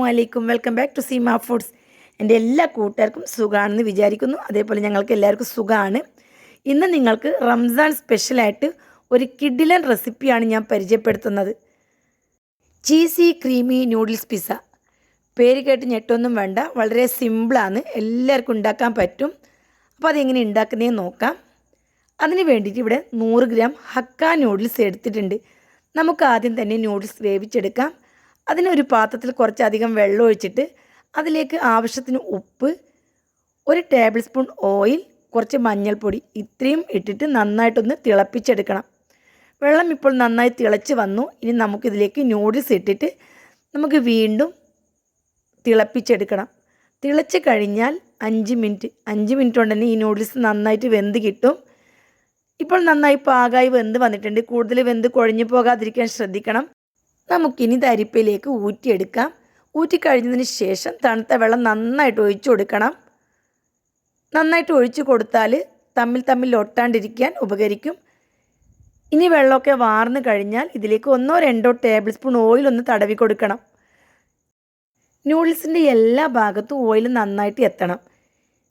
അസ്സാം വലൈക്കും welcome back to Seema foods എന്റെ എല്ലാ കൂട്ടുകാർക്കും സുഖമാണെന്ന് വിചാരിക്കുന്നു. അതേപോലെ ഞങ്ങൾക്ക് എല്ലാവർക്കും സുഖമാണ് ഇന്ന് നിങ്ങൾക്ക് റംസാൻ സ്പെഷ്യലായിട്ട് ഒരു കിഡിലൻ റെസിപ്പിയാണ് ഞാൻ പരിചയപ്പെടുത്തുന്നത്. ചീസി ക്രീമി നൂഡിൽസ് പിസ്സ പേര് കേട്ട് ഞെട്ടൊന്നും വേണ്ട. വളരെ സിമ്പിളാണ് എല്ലാവർക്കും ഉണ്ടാക്കാൻ പറ്റും. അപ്പോൾ അതെങ്ങനെ ഉണ്ടാക്കുന്നതെന്ന് നോക്കാം. അതിന് വേണ്ടിയിട്ട് ഇവിടെ നൂറ് ഗ്രാം ഹക്ക നൂഡിൽസ് എടുത്തിട്ടുണ്ട്. നമുക്ക് ആദ്യം തന്നെ നൂഡിൽസ് വേവിച്ചെടുക്കാം. അതിനൊരു പാത്രത്തിൽ കുറച്ചധികം വെള്ളം ഒഴിച്ചിട്ട് അതിലേക്ക് ആവശ്യത്തിന് ഉപ്പ് ഒരു ടേബിൾ സ്പൂൺ ഓയിൽ കുറച്ച് മഞ്ഞൾപ്പൊടി ഇത്രയും ഇട്ടിട്ട് നന്നായിട്ടൊന്ന് തിളപ്പിച്ചെടുക്കണം. വെള്ളം ഇപ്പോൾ നന്നായി തിളച്ച് വന്നു. ഇനി നമുക്കിതിലേക്ക് ന്യൂഡിൽസ് ഇട്ടിട്ട് നമുക്ക് വീണ്ടും തിളപ്പിച്ചെടുക്കണം. തിളച്ച് കഴിഞ്ഞാൽ അഞ്ച് മിനിറ്റ് അഞ്ച് മിനിറ്റ് കൊണ്ട് തന്നെ ഈ നൂഡിൽസ് നന്നായിട്ട് വെന്ത് കിട്ടും. ഇപ്പോൾ നന്നായി പാകമായി വെന്ത് വന്നിട്ടുണ്ട്. കൂടുതൽ വെന്ത് കുഴഞ്ഞു പോകാതിരിക്കാൻ ശ്രദ്ധിക്കണം. നമുക്കിനി തരിപ്പയിലേക്ക് ഊറ്റിയെടുക്കാം. ഊറ്റിക്കഴിഞ്ഞതിന് ശേഷം തണുത്ത വെള്ളം നന്നായിട്ട് ഒഴിച്ചു കൊടുക്കണം. നന്നായിട്ട് ഒഴിച്ചു കൊടുത്താൽ തമ്മിൽ തമ്മിൽ ഒട്ടാണ്ടിരിക്കാൻ ഉപകരിക്കും. ഇനി വെള്ളമൊക്കെ വാർന്നു കഴിഞ്ഞാൽ ഇതിലേക്ക് ഒന്നോ രണ്ടോ ടേബിൾ സ്പൂൺ ഓയിൽ ഒന്ന് തടവി കൊടുക്കണം. നൂഡിൽസിന്റെ എല്ലാ ഭാഗത്തും ഓയിൽ നന്നായിട്ട് എത്തണം.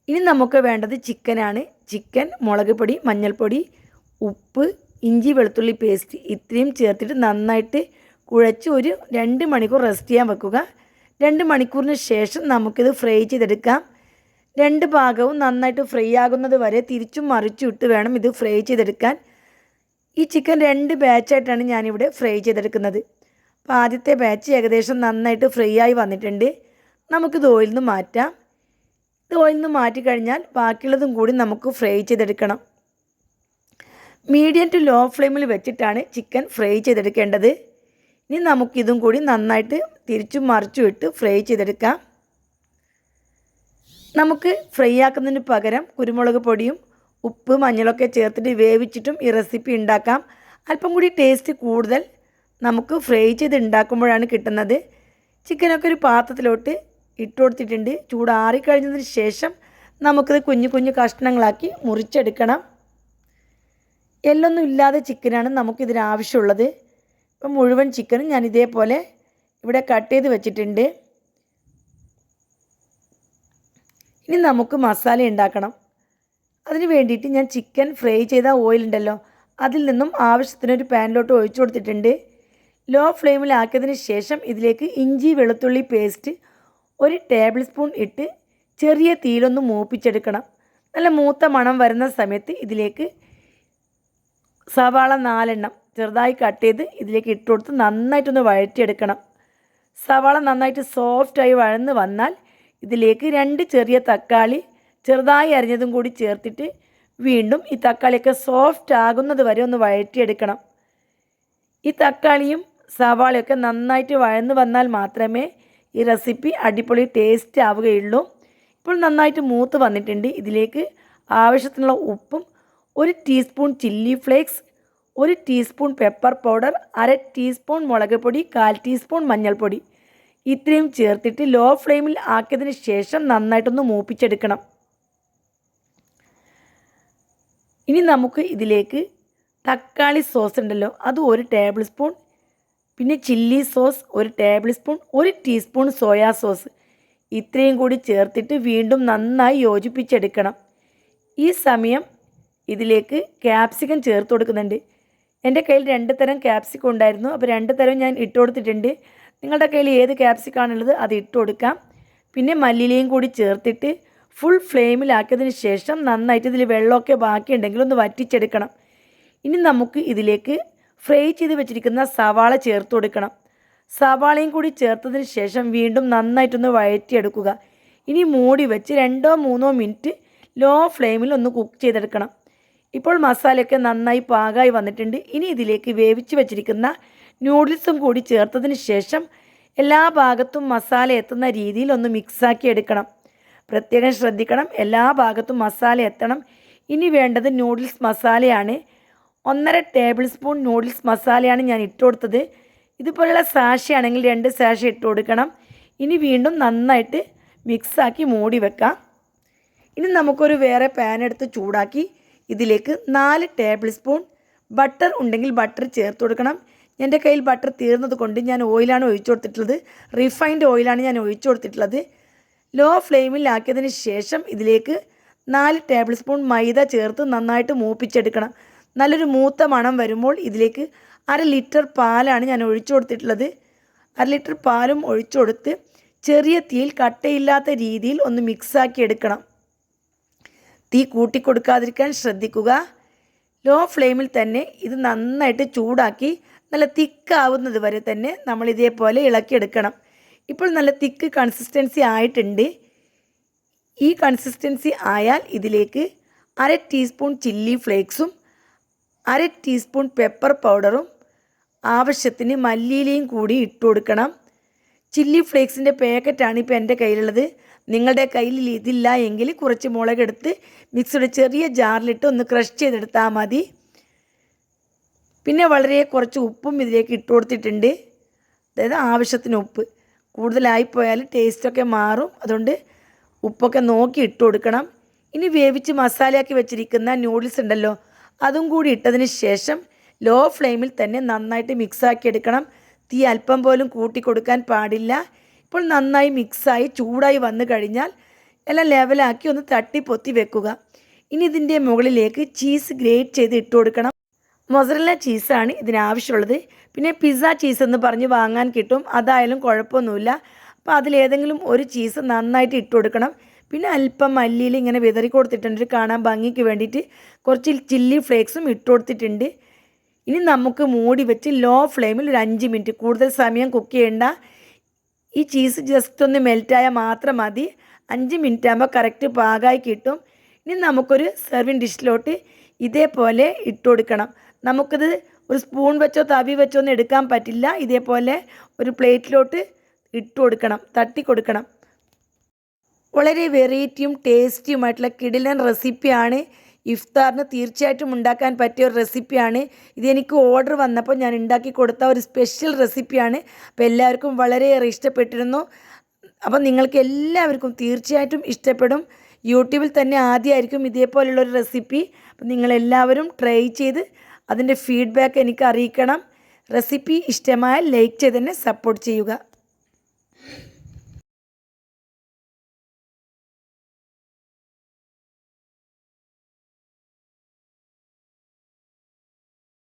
ഇനി നമുക്ക് വേണ്ടത് ചിക്കനാണ്. ചിക്കൻ മുളക് പൊടി മഞ്ഞൾപ്പൊടി ഉപ്പ് ഇഞ്ചി വെളുത്തുള്ളി പേസ്റ്റ് ഇത്രയും ചേർത്തിട്ട് നന്നായിട്ട് കുഴച്ച് ഒരു രണ്ട് മണിക്കൂർ റെസ്റ്റ് ചെയ്യാൻ വെക്കുക. രണ്ട് മണിക്കൂറിന് ശേഷം നമുക്കിത് ഫ്രൈ ചെയ്തെടുക്കാം. രണ്ട് ഭാഗവും നന്നായിട്ട് ഫ്രൈ ആകുന്നത് വരെ തിരിച്ചും മറിച്ചും ഇട്ട് വേണം ഇത് ഫ്രൈ ചെയ്തെടുക്കാൻ. ഈ ചിക്കൻ രണ്ട് ബാച്ചായിട്ടാണ് ഞാനിവിടെ ഫ്രൈ ചെയ്തെടുക്കുന്നത്. അപ്പോൾ ആദ്യത്തെ ബാച്ച് ഏകദേശം നന്നായിട്ട് ഫ്രൈ ആയി വന്നിട്ടുണ്ട്. നമുക്കിത് ഓയിൽ നിന്ന് മാറ്റാം. ഇത് ഓയിൽ നിന്ന് മാറ്റിക്കഴിഞ്ഞാൽ ബാക്കിയുള്ളതും കൂടി നമുക്ക് ഫ്രൈ ചെയ്തെടുക്കണം. മീഡിയം ടു ലോ ഫ്ലെയിമിൽ വെച്ചിട്ടാണ് ചിക്കൻ ഫ്രൈ ചെയ്തെടുക്കേണ്ടത്. ഇനി നമുക്കിതും കൂടി നന്നായിട്ട് തിരിച്ചും മറിച്ചും ഇട്ട് ഫ്രൈ ചെയ്തെടുക്കാം. നമുക്ക് ഫ്രൈ ആക്കുന്നതിന് പകരം കുരുമുളക് പൊടിയും ഉപ്പ് മഞ്ഞളൊക്കെ ചേർത്തിട്ട് വേവിച്ചിട്ടും ഈ റെസിപ്പി ഉണ്ടാക്കാം. അല്പം കൂടി ടേസ്റ്റ് കൂടുതൽ നമുക്ക് ഫ്രൈ ചെയ്ത് ഉണ്ടാക്കുമ്പോഴാണ് കിട്ടുന്നത്. ചിക്കനൊക്കെ ഒരു പാത്രത്തിലോട്ട് ഇട്ട് കൊടുത്തിട്ടുണ്ട്. ചൂടാറിക്കഴിഞ്ഞതിന് ശേഷം നമുക്കിത് കുഞ്ഞു കുഞ്ഞു കഷ്ണങ്ങളാക്കി മുറിച്ചെടുക്കണം. എല്ലൊന്നും ഇല്ലാതെ ചിക്കനാണ് നമുക്കിതിന് ആവശ്യമുള്ളത്. ഇപ്പം മുഴുവൻ ചിക്കനും ഞാൻ ഇതേപോലെ ഇവിടെ കട്ട് ചെയ്ത് വെച്ചിട്ടുണ്ട്. ഇനി നമുക്ക് മസാല ഉണ്ടാക്കണം. അതിന് വേണ്ടിയിട്ട് ഞാൻ ചിക്കൻ ഫ്രൈ ചെയ്ത ഓയിൽ ഉണ്ടല്ലോ അതിൽ നിന്നും ആവശ്യത്തിന് ഒരു പാനിലോട്ട് ഒഴിച്ചു കൊടുത്തിട്ടുണ്ട്. ലോ ഫ്ലെയിമിലാക്കിയതിന് ശേഷം ഇതിലേക്ക് ഇഞ്ചി വെളുത്തുള്ളി പേസ്റ്റ് ഒരു ടേബിൾ സ്പൂൺ ഇട്ട് ചെറിയ തീയിലൊന്ന് മൂപ്പിച്ചെടുക്കണം. നല്ല മൂത്ത മണം വരുന്ന സമയത്ത് ഇതിലേക്ക് സവാള നാലെണ്ണം ചെറുതായി കട്ട് ചെയ്ത് ഇതിലേക്ക് ഇട്ട് കൊടുത്ത് നന്നായിട്ടൊന്ന് വഴറ്റിയെടുക്കണം. സവാള നന്നായിട്ട് സോഫ്റ്റായി വഴന്ന് വന്നാൽ ഇതിലേക്ക് രണ്ട് ചെറിയ തക്കാളി ചെറുതായി അരിഞ്ഞതും കൂടി ചേർത്തിട്ട് വീണ്ടും ഈ തക്കാളിയൊക്കെ സോഫ്റ്റ് ആകുന്നത് വരെ ഒന്ന് വഴറ്റിയെടുക്കണം. ഈ തക്കാളിയും സവാളയൊക്കെ നന്നായിട്ട് വഴന്ന് വന്നാൽ മാത്രമേ ഈ റെസിപ്പി അടിപൊളി ടേസ്റ്റ് ആവുകയുള്ളൂ. ഇപ്പോൾ നന്നായിട്ട് മൂത്ത് വന്നിട്ടുണ്ട്. ഇതിലേക്ക് ആവശ്യത്തിനുള്ള ഉപ്പും ഒരു ടീസ്പൂൺ ചില്ലി ഫ്ലേക്സ് ഒരു ടീസ്പൂൺ പെപ്പർ പൗഡർ അര ടീസ്പൂൺ മുളക് പൊടി കാൽ ടീസ്പൂൺ മഞ്ഞൾപ്പൊടി. ഇത്രയും ചേർത്തിട്ട് ലോ ഫ്ലെയിമിൽ ആക്കിയതിന് ശേഷം നന്നായിട്ടൊന്ന് മൂപ്പിച്ചെടുക്കണം. ഇനി നമുക്ക് ഇതിലേക്ക് തക്കാളി സോസ് ഉണ്ടല്ലോ അത് ഒരു ടേബിൾ സ്പൂൺ പിന്നെ ചില്ലി സോസ് ഒരു ടേബിൾ സ്പൂൺ ഒരു ടീസ്പൂൺ സോയാ സോസ് ഇത്രയും കൂടി ചേർത്തിട്ട് വീണ്ടും നന്നായി യോജിപ്പിച്ചെടുക്കണം. ഈ സമയം ഇതിലേക്ക് ക്യാപ്സിക്കം ചേർത്ത് കൊടുക്കുന്നുണ്ട്. എന്റെ കയ്യിൽ രണ്ട് തരം ക്യാപ്സിക്കം ഉണ്ടായിരുന്നു. അപ്പോൾ രണ്ട് തരം ഞാൻ ഇട്ട് കൊടുത്തിട്ടുണ്ട്. നിങ്ങളുടെ കയ്യിൽ ഏത് ക്യാപ്സിക്കാണുള്ളത് അത് ഇട്ട് കൊടുക്കാം. പിന്നെ മല്ലിയിലയും കൂടി ചേർത്തിട്ട് ഫുൾ ഫ്ലെയിമിലാക്കിയതിന് ശേഷം നന്നായിട്ട് ഇതിൽ വെള്ളമൊക്കെ ബാക്കിയുണ്ടെങ്കിൽ ഒന്ന് വറ്റിച്ചെടുക്കണം. ഇനി നമുക്ക് ഇതിലേക്ക് ഫ്രൈ ചെയ്ത് വെച്ചിരിക്കുന്ന സവാള ചേർത്ത് കൊടുക്കണം. സവാളയും കൂടി ചേർത്തതിന് ശേഷം വീണ്ടും നന്നായിട്ടൊന്ന് വഴറ്റിയെടുക്കുക. ഇനി മൂടി വെച്ച് രണ്ടോ മൂന്നോ മിനിറ്റ് ലോ ഫ്ലെയിമിൽ ഒന്ന് കുക്ക് ചെയ്തെടുക്കണം. ഇപ്പോൾ മസാലയൊക്കെ നന്നായി പാകമായി വന്നിട്ടുണ്ട്. ഇനി ഇതിലേക്ക് വേവിച്ച് വെച്ചിരിക്കുന്ന നൂഡിൽസും കൂടി ചേർത്തതിന് ശേഷം എല്ലാ ഭാഗത്തും മസാല എത്തുന്ന രീതിയിൽ ഒന്ന് മിക്സാക്കി എടുക്കണം. പ്രത്യേകം ശ്രദ്ധിക്കണം. എല്ലാ ഭാഗത്തും മസാല എത്തണം. ഇനി വേണ്ടത് നൂഡിൽസ് മസാലയാണ്. ഒന്നര ടേബിൾ സ്പൂൺ നൂഡിൽസ് മസാലയാണ് ഞാൻ ഇട്ട് കൊടുത്തത്. ഇതുപോലെയുള്ള സാഷയാണെങ്കിൽ രണ്ട് സാഷ ഇട്ട് കൊടുക്കണം. ഇനി വീണ്ടും നന്നായിട്ട് മിക്സാക്കി മൂടി വെക്കാം. ഇനി നമുക്കൊരു വേറെ പാൻ എടുത്ത് ചൂടാക്കി ഇതിലേക്ക് നാല് ടേബിൾ സ്പൂൺ ബട്ടർ ഉണ്ടെങ്കിൽ ബട്ടർ ചേർത്ത് കൊടുക്കണം. എന്റെ കയ്യിൽ ബട്ടർ തീർന്നത് കൊണ്ട് ഞാൻ ഓയിലാണ് ഒഴിച്ചു കൊടുത്തിട്ടുള്ളത്. റിഫൈൻഡ് ഓയിലാണ് ഞാൻ ഒഴിച്ചു കൊടുത്തിട്ടുള്ളത്. ലോ ഫ്ലെയിമിലാക്കിയതിന് ശേഷം ഇതിലേക്ക് നാല് ടേബിൾ സ്പൂൺ മൈദ ചേർത്ത് നന്നായിട്ട് മൂപ്പിച്ചെടുക്കണം. നല്ലൊരു മൂത്ത മണം വരുമ്പോൾ ഇതിലേക്ക് അര ലിറ്റർ പാലാണ് ഞാൻ ഒഴിച്ചു കൊടുത്തിട്ടുള്ളത്. അര ലിറ്റർ പാലും ഒഴിച്ചു കൊടുത്ത് ചെറിയ തീയിൽ കട്ടയില്ലാത്ത രീതിയിൽ ഒന്ന് മിക്സാക്കി എടുക്കണം. തീ കൂട്ടിക്കൊടുക്കാതിരിക്കാൻ ശ്രദ്ധിക്കുക. ലോ ഫ്ലെയിമിൽ തന്നെ ഇത് നന്നായിട്ട് ചൂടാക്കി നല്ല തിക്കാവുന്നത് വരെ തന്നെ നമ്മൾ ഇതേപോലെ ഇളക്കിയെടുക്കണം. ഇപ്പോൾ നല്ല തിക്ക് കൺസിസ്റ്റൻസി ആയിട്ടുണ്ട്. ഈ കൺസിസ്റ്റൻസി ആയാൽ ഇതിലേക്ക് അര ടീസ്പൂൺ ചില്ലി ഫ്ലേക്സും അര ടീസ്പൂൺ പെപ്പർ പൗഡറും ആവശ്യത്തിന് മല്ലിയിലയും കൂടി ഇട്ട് കൊടുക്കണം ചില്ലി ഫ്ലേക്സിന്റെ പാക്കറ്റാണ് ഇപ്പോൾ എന്റെ കയ്യിലുള്ളത്. നിങ്ങളുടെ കയ്യിൽ ഇതില്ല എങ്കിൽ കുറച്ച് മുളകെടുത്ത് മിക്സിയുടെ ചെറിയ ജാറിലിട്ട് ഒന്ന് ക്രഷ് ചെയ്തെടുത്താൽ മതി. പിന്നെ വളരെ കുറച്ച് ഉപ്പും ഇതിലേക്ക് ഇട്ട് കൊടുത്തിട്ടുണ്ട്. അതായത് ആവശ്യത്തിന് ഉപ്പ്. കൂടുതലായിപ്പോയാൽ ടേസ്റ്റൊക്കെ മാറും. അതുകൊണ്ട് ഉപ്പൊക്കെ നോക്കി ഇട്ട് കൊടുക്കണം. ഇനി വേവിച്ച് മസാലയാക്കി വെച്ചിരിക്കുന്ന നൂഡിൽസ് ഉണ്ടല്ലോ അതും കൂടി ഇട്ടതിന് ശേഷം ലോ ഫ്ലെയിമിൽ തന്നെ നന്നായിട്ട് മിക്സാക്കി എടുക്കണം. തീ അല്പം പോലും കൂട്ടി കൊടുക്കാൻ പാടില്ല. ഇപ്പോൾ നന്നായി മിക്സായി ചൂടായി വന്നു കഴിഞ്ഞാൽ എല്ലാം ലെവലാക്കി ഒന്ന് തട്ടി പൊത്തി വെക്കുക. ഇനി ഇതിന്റെ മുകളിലേക്ക് ചീസ് ഗ്രേറ്റ് ചെയ്ത് ഇട്ട് കൊടുക്കണം. മൊസറല്ല ചീസാണ് ഇതിനാവശ്യമുള്ളത് പിന്നെ പിസ്സ ചീസ് എന്ന് പറഞ്ഞ് വാങ്ങാൻ കിട്ടും. അതായാലും കുഴപ്പമൊന്നുമില്ല. അപ്പോൾ അതിലേതെങ്കിലും ഒരു ചീസ് നന്നായിട്ട് ഇട്ട് കൊടുക്കണം. പിന്നെ അല്പം മല്ലിയിൽ ഇങ്ങനെ വിതറി കൊടുത്തിട്ടുണ്ട്. കാണാൻ ഭംഗിക്ക് വേണ്ടിയിട്ട് കുറച്ച് ചില്ലി ഫ്ലേക്സും ഇട്ട് കൊടുത്തിട്ടുണ്ട്. ഇനി നമുക്ക് മൂടി വെച്ച് ലോ ഫ്ലെയിമിൽ ഒരു അഞ്ച് മിനിറ്റ്. കൂടുതൽ സമയം കുക്ക് ചെയ്യേണ്ട. ഈ ചീസ് ജസ്റ്റ് ഒന്ന് മെൽറ്റായാൽ മാത്രം മതി. അഞ്ച് മിനിറ്റ് ആകുമ്പോൾ കറക്റ്റ് പാകമായി കിട്ടും. ഇനി നമുക്കൊരു സെർവിങ് ഡിഷിലോട്ട് ഇതേപോലെ ഇട്ട് കൊടുക്കണം. നമുക്കിത് ഒരു സ്പൂൺ വെച്ചോ തവി വെച്ചോ ഒന്നും എടുക്കാൻ പറ്റില്ല. ഇതേപോലെ ഒരു പ്ലേറ്റിലോട്ട് ഇട്ട് കൊടുക്കണം തട്ടി കൊടുക്കണം. വളരെ വെറൈറ്റിയും ടേസ്റ്റിയുമായിട്ടുള്ള കിടിലൻ റെസിപ്പിയാണ് ഇഫ്താറിന് തീർച്ചയായിട്ടും ഉണ്ടാക്കാൻ പറ്റിയ ഒരു റെസിപ്പിയാണ്. ഇതെനിക്ക് ഓർഡർ വന്നപ്പോൾ ഞാൻ ഉണ്ടാക്കി കൊടുത്ത ഒരു സ്പെഷ്യൽ റെസിപ്പിയാണ് അപ്പോൾ എല്ലാവർക്കും വളരെയേറെ ഇഷ്ടപ്പെട്ടിരുന്നു. അപ്പം നിങ്ങൾക്ക് എല്ലാവർക്കും തീർച്ചയായിട്ടും ഇഷ്ടപ്പെടും. യൂട്യൂബിൽ തന്നെ ആദ്യമായിരിക്കും ഇതേപോലുള്ള ഒരു റെസിപ്പി അപ്പം നിങ്ങളെല്ലാവരും ട്രൈ ചെയ്ത് അതിന്റെ ഫീഡ്ബാക്ക് എനിക്ക് അറിയിക്കണം. റെസിപ്പി ഇഷ്ടമായാൽ ലൈക്ക് ചെയ്ത് തന്നെ സപ്പോർട്ട് ചെയ്യുക.